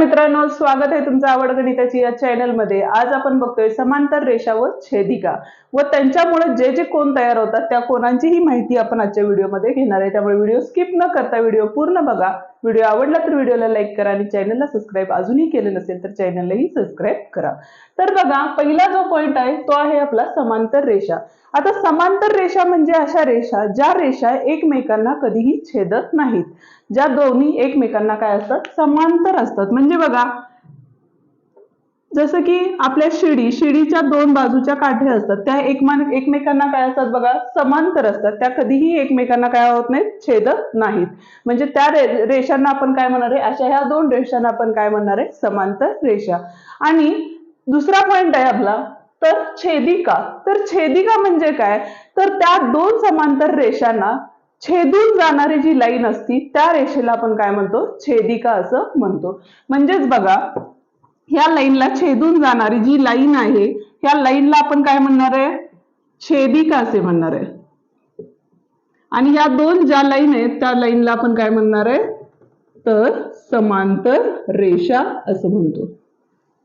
मित्रांनो स्वागत आहे तुमचं आवड गणिताची या चॅनलमध्ये आज आपण बघतोय समांतर रेषा व छेदिका. व त्यांच्यामुळे जे जे कोण तयार होतात त्या कोणांची ही माहिती आपण आजच्या व्हिडिओमध्ये घेणार आहे. त्यामुळे व्हिडिओ स्किप न करता व्हिडिओ पूर्ण बघा. व्हिडिओ आवडला तर व्हिडिओला लाईक करा आणि चॅनलला सबस्क्राईब अजूनही केलं नसेल तर चॅनललाही सबस्क्राईब करा. तर बघा पहिला जो पॉइंट आहे तो आहे आपला समांतर रेषा. आता समांतर रेषा म्हणजे अशा रेषा ज्या रेषा एकमेकांना कधीही छेदत नाहीत. ज्या दोन्ही एकमेकांना काय असतात? समांतर असतात. म्हणजे बघा जसं की आपल्या शिडी शिडीच्या दोन बाजूच्या काठ्या असतात. त्या एकमान एकमेकांना काय असतात बघा? समांतर असतात. त्या कधीही एकमेकांना काय होत नाहीत? छेदत नाहीत. म्हणजे त्या रे रेषांना आपण काय म्हणणार आहे? अशा ह्या दोन रेषांना आपण काय म्हणणार आहे? समांतर रेषा. आणि दुसरा पॉइंट आहे आपला तर छेदिका. तर छेदिका म्हणजे काय? तर त्या दोन समांतर रेषांना छेदून जाणारी जी लाईन असती त्या रेषेला आपण काय म्हणतो? छेदिका असं म्हणतो. म्हणजेच बघा ह्या लाईनला छेदून जाणारी जी लाईन आहे ह्या लाईनला आपण काय म्हणणार आहे? छेदिका असे म्हणणार आहे? आणि ह्या दोन ज्या लाईन आहेत त्या लाईनला आपण काय म्हणणार आहे? तर समांतर रेषा असं म्हणतो.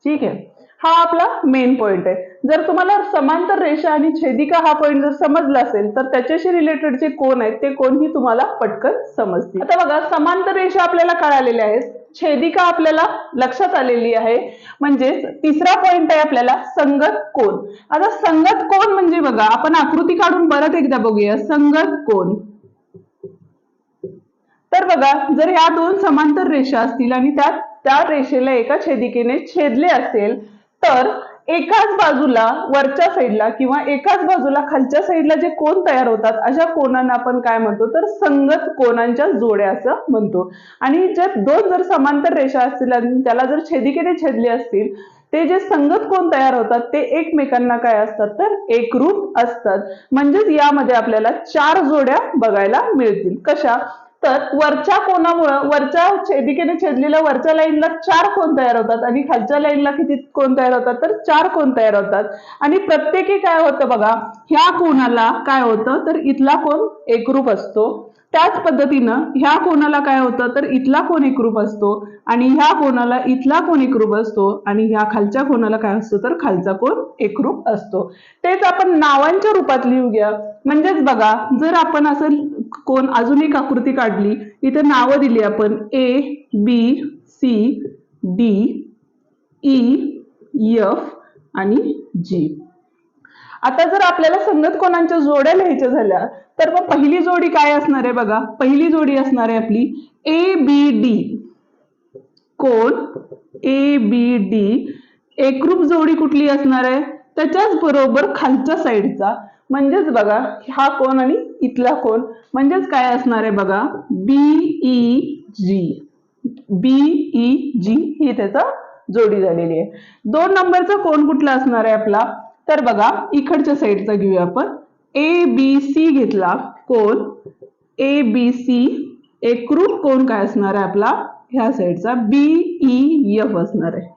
ठीक आहे? हा आपला मेन पॉइंट आहे. जर तुम्हाला समांतर रेषा आणि छेदिका हा पॉइंट जर समजला असेल तर त्याच्याशी रिलेटेड जे कोण आहेत ते कोणही तुम्हाला पटकन समजतील. आता बघा समांतर रेषा आपल्याला कळालेल्या आहेत. छेदिका आपल्याला लक्षात आलेली आहे. म्हणजेच तिसरा पॉइंट आहे आपल्याला संगत कोण आता संगत कोण म्हणजे बघा आपण आकृती काढून परत एकदा बघूया. संगत कोण तर बघा जर ह्या दोन समांतर रेषा असतील आणि त्यात त्या रेषेला एका छेदिकेने छेदले असेल तर एकाच बाजूला वरच्या साईडला किंवा एकाच बाजूला खालच्या साईडला जे कोण तयार होतात अशा कोणांना आपण काय म्हणतो? तर संगत कोणांच्या जोड्या असं म्हणतो. आणि जर दोन जर समांतर रेषा असतील आणि त्याला जर छेदिकेने छेदले असतील ते जे संगत कोण तयार होतात ते एकमेकांना काय असतात? तर एकरूप असतात. म्हणजेच यामध्ये आपल्याला चार जोड्या बघायला मिळतील. कशा? तर वरच्या कोणामुळं वरच्या छेदिकेने छेदलेल्या वरच्या लाईनला चार कोण तयार होतात? आणि खालच्या लाईनला किती कोण तयार होतात? तर चार कोण तयार होतात. आणि प्रत्येकी काय होतं बघा ह्या कोणाला काय होतं? तर इथला कोण एकरूप असतो. त्याच पद्धतीनं ह्या कोणाला काय होतं? तर इथला कोण एकरूप असतो. आणि ह्या कोणाला इथला कोण एकरूप असतो. आणि ह्या खालच्या कोणाला काय असतो? तर खालचा कोण एकरूप असतो. तेच आपण नावांच्या रूपात लिहू म्हणजेच बघा जर आपण असं कोण? अजून एक आकृती काढली. इथे नावं दिली आपण. A B C D E F आणि जी आता जर आपल्याला संगत कोणांच्या जोड्या लिहायच्या झाल्या तर मग पहिली जोडी काय असणार आहे बघा. पहिली जोडी असणार आहे आपली ए बी डी कोण? ए बी डी एकरूप जोडी कुठली असणार आहे? त्याच्याच बरोबर खालच्या साईडचा म्हणजेच बघा हा कोण आणि इथला कोण? म्हणजेच काय असणार आहे बघा? B E G B E जी ही त्याचा जोडी झालेली आहे. दोन नंबरचा कोण कुठला असणार आहे आपला? तर बघा इकडच्या साईडचा घेऊया आपण. ए बी सी घेतला कोण? ए बी सी एकरूप कोण काय असणार आहे आपला? ह्या साईडचा बी ई एफ असणार आहे.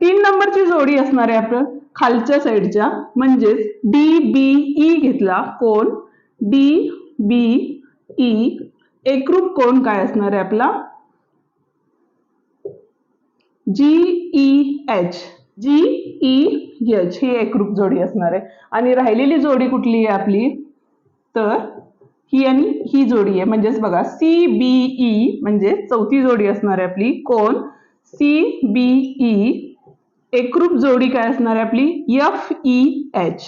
तीन नंबरची जोडी असणार आहे आपण खालच्या साईडच्या. म्हणजेच डी बी ई घेतला. कोण? डी बी ई एकरूप कोण काय असणार आहे आपला? G E H G E H ही एकरूप जोडी असणार आहे. आणि राहिलेली जोडी कुठली आहे आपली? तर ही आणि ही जोडी आहे. म्हणजेच बघा सी बी ई म्हणजे चौथी जोडी असणार आहे आपली. कोण? सी बी ई एकरूप जोडी काय असणार आहे आपली? एफ ई एच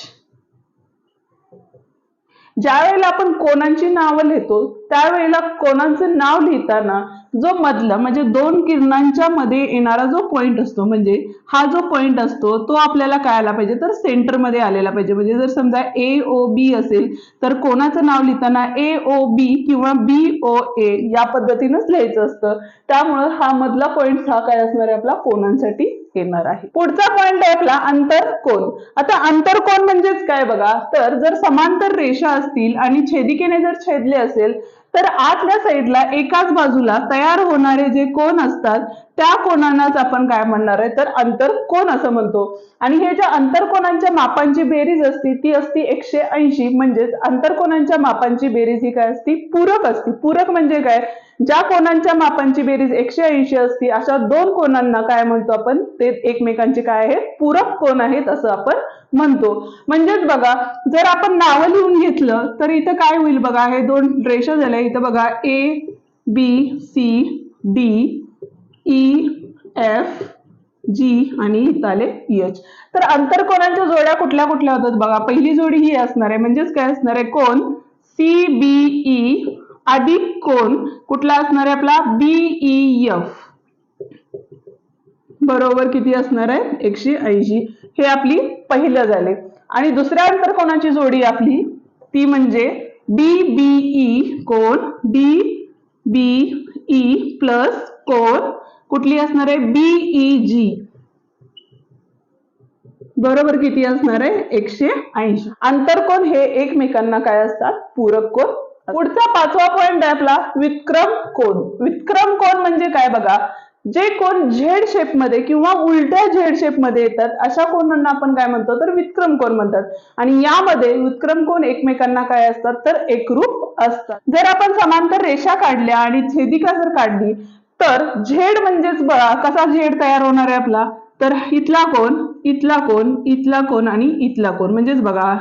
ज्या वेळेला आपण कोणांची नावं लिहितो त्यावेळेला कोणाचं नाव लिहिताना जो मधला म्हणजे दोन किरणांच्या मध्ये येणारा जो पॉइंट असतो म्हणजे हा जो पॉइंट असतो तो आपल्याला काय आला पाहिजे. तर सेंटरमध्ये आलेला पाहिजे. म्हणजे जर समजा ए ओ बी असेल तर कोणाचं नाव लिहिताना ए ओ बी किंवा बी ओ ए या पद्धतीनंच लिहायचं असतं. त्यामुळं हा मधला पॉइंट हा काय असणार आहे आपला? कोणांसाठी येणार आहे. पुढचा पॉइंट आहे आपला अंतरकोन. आता अंतरकोन म्हणजेच काय बघा? तर जर समांतर रेषा असतील आणि छेदिकेने जर छेदले असेल तर आतल्या साईडला एकाच बाजूला तयार होणारे जे कोण असतात त्या कोणांनाच आपण काय म्हणणार आहे? तर अंतर कोण असं म्हणतो? आणि हे ज्या अंतरकोणांच्या मापांची बेरीज असते ती असती एकशे ऐंशी. म्हणजेच अंतरकोणांच्या मापांची बेरीज ही काय असती? पूरक असती. पूरक म्हणजे काय? ज्या कोणांच्या मापांची बेरीज एकशे ऐंशी असती अशा दोन कोणांना काय म्हणतो आपण? ते एकमेकांचे काय आहेत? पूरक कोण आहेत असं आपण म्हणतो. म्हणजेच बघा जर आपण नावं लिहून घेतलं तर इथं काय होईल बघा? हे दोन रेषा आहे. इथं बघा A B C D E F G आणि इथं आले एच तर आंतरकोणांच्या जोड्या कुठल्या कुठल्या होतात बघा? पहिली जोडी ही असणार आहे. म्हणजेच काय असणार आहे? कोण? सी बी ई अधिक कोण? कुठला असणार आहे आपला? बीई एफ e, बरोबर किती असणार आहे? एकशे ऐंशी. हे आपली पहिलं झाले. आणि दुसऱ्या अंतर कोणाची जोडी आपली? ती म्हणजे बी बीई कोण डी ई प्लस कोण कुठली असणार आहे? बीई जी e, बरोबर किती असणार आहे? एकशे ऐंशी. आंतरकोण हे एकमेकांना काय असतात? पूरक कोण पुढचा पाचवा पॉइंट आहे आपला विक्रम कोण विक्रम कोण म्हणजे काय बघा? जे कोण झेड शेपमध्ये किंवा उलट्या झेड शेपमध्ये येतात अशा कोणांना आपण काय म्हणतो तर विक्रम कोण म्हणतात. आणि यामध्ये विक्रम कोण एकमेकांना काय असतात तर एकरूप असतात. जर आपण समांतर रेषा काढल्या आणि छेदिका जर काढली तर झेड म्हणजेच बघा कसा झेड तयार होणार आहे आपला? तर इथला कोण इथला कोण इथला कोण आणि इथला कोण. म्हणजेच बघा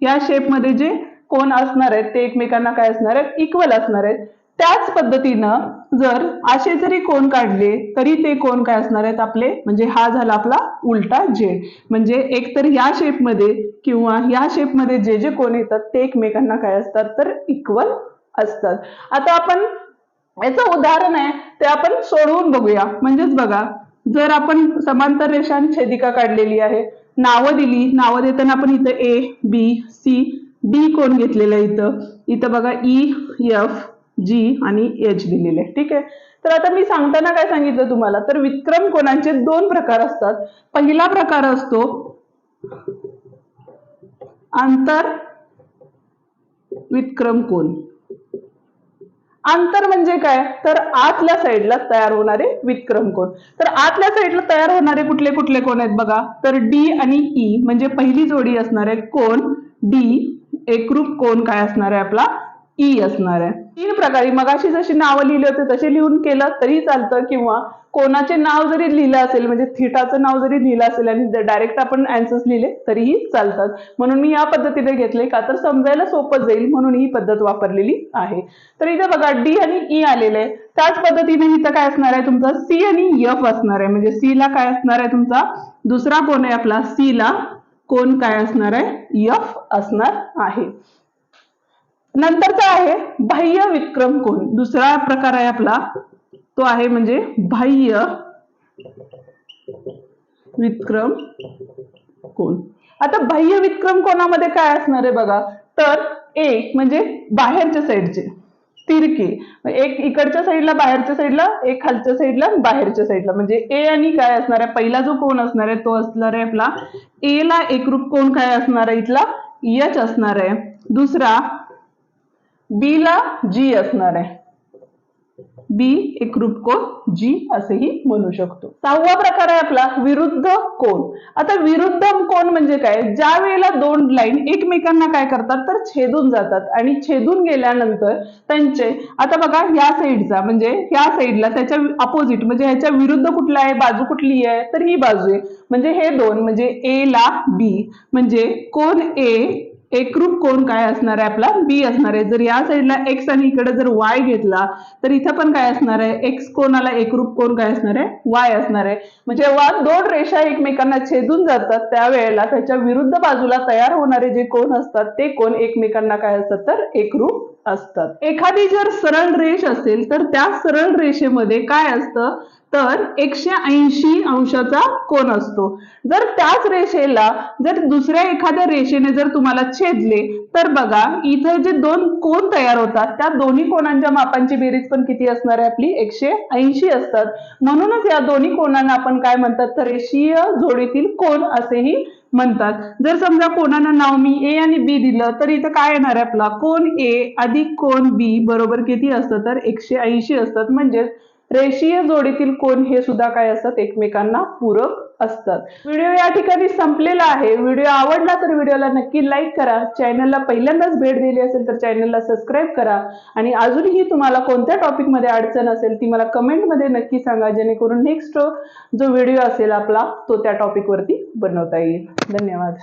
या शेपमध्ये जे कोण असणार आहेत ते एकमेकांना काय असणार आहेत? इक्वल असणार आहेत. त्याच पद्धतीनं जर असे जरी कोण काढले तरी ते कोण काय असणार आहेत आपले? म्हणजे हा झाला आपला उलटा जेड म्हणजे एकतर या शेपमध्ये किंवा या शेपमध्ये जे जे कोण येतात ते एकमेकांना काय असतात? तर इक्वल असतात. आता आपण याचं उदाहरण आहे ते आपण सोडवून बघूया. म्हणजेच बघा जर आपण समांतर रेषा आणि छेदिका काढलेली आहे नावं दिली नावं देताना आपण इथं ए बी सी डी कोण घेतलेलं आहे इथं? इथं बघा e, ई एफ जी आणि एच दिलेले. आहे ठीक आहे? तर आता मी सांगताना काय सांगितलं तुम्हाला? तर विक्रम कोणाचे? दोन प्रकार असतात. पहिला प्रकार असतो आंतर विक्रम कोण? अंतर म्हणजे काय? तर आतल्या साईडला तयार होणारे विक्रम कोण? तर आतल्या साईडला तयार होणारे कुठले कुठले कोण आहेत बघा? तर डी आणि ई म्हणजे पहिली जोडी असणार आहे कोण? डी एकरूप कोण काय असणार आहे? आपला ई असणार आहे. तीन प्रकारे. मगाशी जशी नावं लिहिली होते तसे लिहून केलं तरी चालतं. किंवा कोणाचे नाव जरी लिहिलं असेल म्हणजे थिटाचं नाव जरी लिहिलं असेल आणि डायरेक्ट आपण अँसर्स लिहिले तरीही चालतात. म्हणून मी या पद्धतीने घेतले का तर समजायला सोपं जाईल म्हणून ही पद्धत वापरलेली आहे. तर इथे बघा डी आणि ई आलेले आहे त्याच पद्धतीने इथं काय असणार आहे तुमचा? सी आणि एफ असणार आहे. म्हणजे सी ला काय असणार आहे तुमचा? दुसरा कोण आहे आपला? सी ला कोण काय असणार आहे? यफ असणार आहे. नंतरचा आहे बाह्य विक्रम कोण? दुसरा प्रकार आहे आपला. तो आहे म्हणजे बाह्य विक्रम कोण? आता बाह्य विक्रम कोणामध्ये काय असणार आहे बघा? तर एक म्हणजे बाहेरच्या साईडचे तिरके. एक इकडच्या साईडला बाहेरच्या साईडला एक खालच्या साईडला बाहेरच्या साईडला. म्हणजे ए आणि काय असणार आहे? पहिला जो कोण असणार आहे तो असणार आहे आपला ए ला एकरूप कोण काय असणार आहे? इथला यच असणार आहे. दुसरा बी ला जी असणार आहे. बी एकरूप कोण जी असेही म्हणू शकतो. सहावा प्रकार आहे आपला विरुद्ध कोण आता विरुद्ध कोण म्हणजे काय? ज्या वेळेला दोन लाईन एकमेकांना काय करतात तर छेदून जातात. आणि छेदून गेल्यानंतर त्यांचे आता बघा ह्या साईडचा म्हणजे ह्या साईडला त्याच्या अपोजिट म्हणजे ह्याच्या विरुद्ध कुठला आहे? बाजू कुठली आहे? तर ही बाजू आहे. म्हणजे हे दोन म्हणजे ए ला बी म्हणजे कोण ए एकरूप कोण काय असणार आहे? आपला बी असणार आहे. जर या साईडला एक्स आणि इकडे जर वाय घेतला तर इथं पण काय असणार आहे? एक्स कोणाला एकरूप कोण काय असणार आहे? वाय असणार आहे. म्हणजे वा दोन रेषा एकमेकांना छेदून जातात त्यावेळेला त्याच्या विरुद्ध बाजूला तयार होणारे जे कोण असतात ते कोण एकमेकांना काय असतात? तर एकरूप असतात. एखादी जर सरळ रेष असेल तर त्या सरळ रेषेमध्ये काय असतं? तर एकशे ऐंशी अंशाचा कोण असतो. जर त्याच रेषेला जर दुसऱ्या एखाद्या रेषेने जर तुम्हाला छेदले तर बघा इथं जे दोन कोण तयार होतात त्या दोन्ही कोणांच्या मापांची बेरीज पण किती असणार आहे आपली? एकशे ऐंशी असतात. म्हणूनच या दोन्ही कोणांना आपण काय म्हणतात? तर रेषीय जोडीतील कोण असेही म्हणतात. जर समजा कोणाला नाव मी ए आणि बी दिलं तर इथं काय येणार आहे आपला? कोण ए अधिक कोण बी बरोबर किती असतं? तर एकशे ऐंशी असतात. म्हणजेच रेषीय जोडीतील कोण हे सुद्धा काय असतात? एकमेकांना पूरक असतात. व्हिडिओ या ठिकाणी संपलेला आहे. व्हिडिओ आवडला तर व्हिडिओला नक्की लाईक करा. चॅनलला पहिल्यांदाच भेट दिली असेल तर चॅनलला सबस्क्राईब करा. आणि अजूनही तुम्हाला कोणत्या टॉपिकमध्ये अडचण असेल ती मला कमेंटमध्ये नक्की सांगा. जेणेकरून नेक्स्ट जो व्हिडिओ असेल आपला तो त्या टॉपिकवरती बनवता येईल. धन्यवाद.